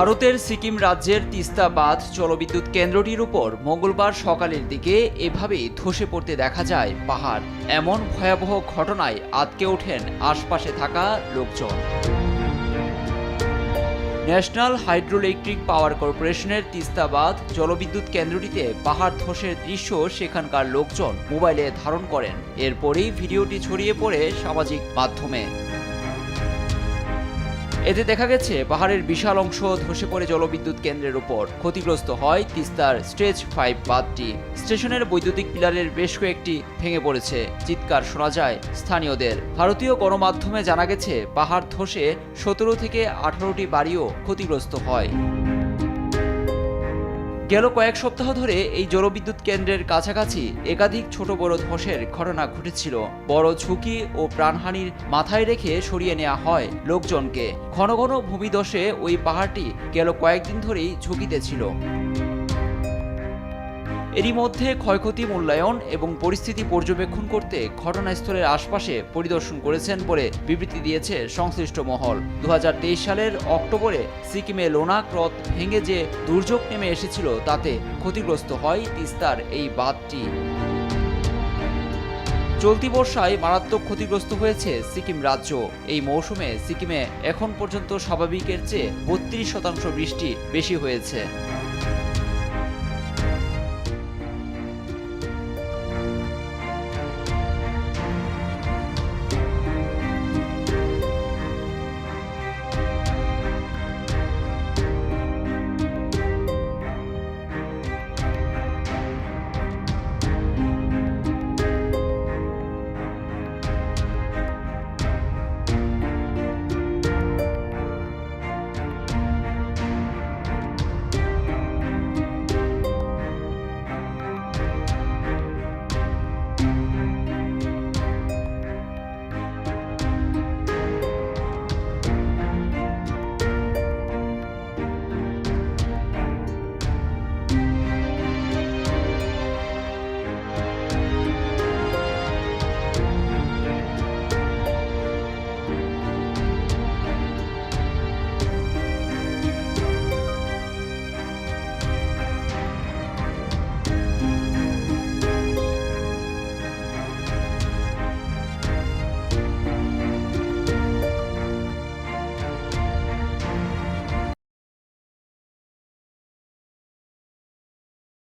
ভারতের সিকিম রাজ্যের তিস্তা বাঁধ জলবিদ্যুৎ কেন্দ্রটির উপর মঙ্গলবার সকালের দিকে এভাবেই ধসে পড়তে দেখা যায় পাহাড়। এমন ভয়াবহ ঘটনায় আতকে ওঠেন আশপাশে থাকা লোকজন। ন্যাশনাল হাইড্রোইলেকট্রিক পাওয়ার কর্পোরেশনের তিস্তা বাঁধ জলবিদ্যুৎ কেন্দ্রটিতে পাহাড় ধসের দৃশ্য সেখানকার লোকজন মোবাইলে ধারণ করেন। এরপরেই ভিডিওটি ছড়িয়ে পড়ে সামাজিক মাধ্যমে। এতে দেখা গেছে, পাহাড়ের বিশাল অংশ ধসে পড়ে জলবিদ্যুৎ কেন্দ্রের উপর। ক্ষতিগ্রস্ত হয় তিস্তার স্টেজ ফাইভ বাঁধটি। স্টেশনের বৈদ্যুতিক পিলারের বেশ কয়েকটি ভেঙে পড়েছে। চিৎকার শোনা যায় স্থানীয়দের। ভারতীয় গণমাধ্যমে জানা গেছে, পাহাড় ধসে সতেরো থেকে আঠারোটি বাড়িও ক্ষতিগ্রস্ত হয়। গেল কয়েক সপ্তাহ ধরে এই জলবিদ্যুৎ কেন্দ্রের কাছাকাছি একাধিক ছোট বড় ধসের ঘটনা ঘটেছিল। বড় ঝুঁকি ও প্রাণহানির মাথায় রেখে সরিয়ে নেওয়া হয় লোকজনকে। ঘন ঘন ভূমিধসে ওই পাহাড়টি গেল কয়েকদিন ধরেই ঝুঁকিতে ছিল। এরই মধ্যে ক্ষয়ক্ষতি, মূল্যায়ন এবং পরিস্থিতি পর্যবেক্ষণ করতে ঘটনাস্থলের আশপাশে পরিদর্শন করেছেন বলে বিবৃতি দিয়েছে সংশ্লিষ্ট মহল। দু হাজার তেইশ সালের অক্টোবরে সিকিমে লোনাক হ্রদ ভেঙে যে দুর্যোগ নেমে এসেছিল তাতে ক্ষতিগ্রস্ত হয় তিস্তার এই বাঁধটি। চলতি বর্ষায় মারাত্মক ক্ষতিগ্রস্ত হয়েছে সিকিম রাজ্য। এই মৌসুমে সিকিমে এখন পর্যন্ত স্বাভাবিকের চেয়ে বত্রিশ শতাংশ বৃষ্টি বেশি হয়েছে।